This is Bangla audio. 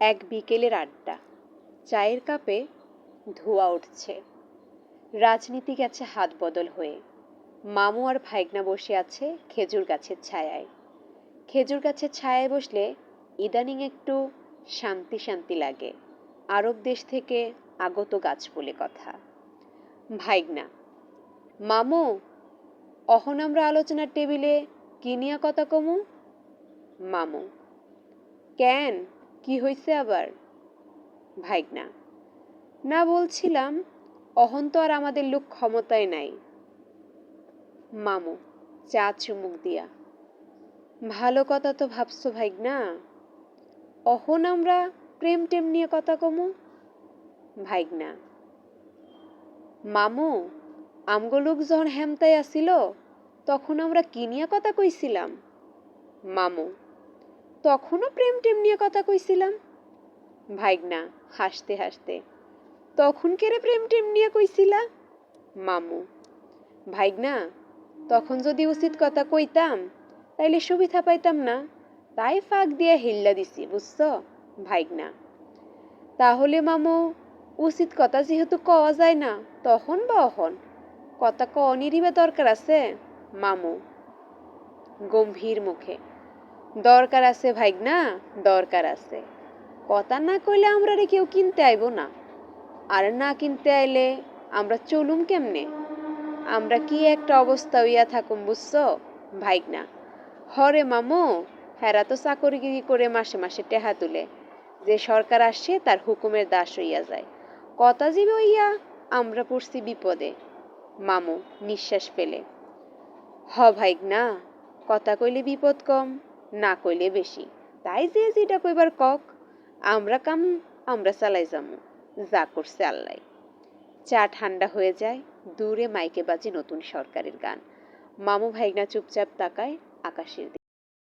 এক বিকেলের আড্ডা। চায়ের কাপে ধোঁয়া উঠছে। রাজনীতি গেছে হাত বদল হয়ে। মামু আর ভাইগনা বসে আছে খেজুর গাছের ছায়ায়। খেজুর গাছের ছায়ায় বসলে ইদানিং একটু শান্তি শান্তি লাগে। আরব দেশ থেকে আগত গাছ বলে কথা। ভাইগনা, মামু অহন আমরা আলোচনার টেবিলে কি নিয়া কথা কমু? মামু, কেন? কি হয়েছে আবার? ভাইগনা, না বলছিলাম অহন তো আর আমাদের লোক ক্ষমতায় নাই। মামু, চা চুমুক দিয়া। ভালো কথা তো ভাবছ ভাইগনা, অহন আমরা প্রেম টেম নিয়ে কথা কমু? ভাইগনা, মামু, আমগো লোক যখন হেমতায় আসিল, তখন আমরা কি নিয়ে কথা কইছিলাম? মামু তখনও প্রেম টেম নিয়ে কথা কইছিলাম। ভাইগনা, হাসতে হাসতে। তখন কেরে প্রেম টেম নিয়ে কইছিলা? মামু। ভাইগনা, তখন যদি উচিত কথা কইতাম, তাইলে সুবিধা পাইতাম না। তাই ফাঁক দিয়ে হিল্লা দিছি, বুঝছ? ভাইগনা। তাহলে মামু, উচিত কথা যেহেতু কওয়া যায় না, তখন বা অহন? কথা বা দরকার আছে? মামু। গম্ভীর মুখে। দরকার আছে ভাইগনা, দরকার আছে। কথা না কইলে আমরা রে কেউ কিনতে আইব না। আর না কিনতে আইলে আমরা চলুম কেমনে? আমরা কি একটা অবস্থা হইয়া থাকুম বুঝছ, ভাইগনা? হরে মামু, হেরা তো চাকরিগিরি করে মাসে মাসে টেহা তুলে। যে সরকার আসে তার হুকুমের দাস হইয়া যায়। কথা জীবে হইয়া আমরা পড়ছি বিপদে, মামু নিঃশ্বাস ফেলে। হ ভাইগনা, কথা কইলে বিপদ কম। না কইলে বেশি। তাই যে যেটা কইবার কক, আমরা কাম, আমরা চালাই যামু। যা করছে আল্লাহ। চা ঠান্ডা হয়ে যায়, দূরে মাইকে বাজে নতুন সরকারের গান। মামু ভাইগনা চুপচাপ তাকায় আকাশের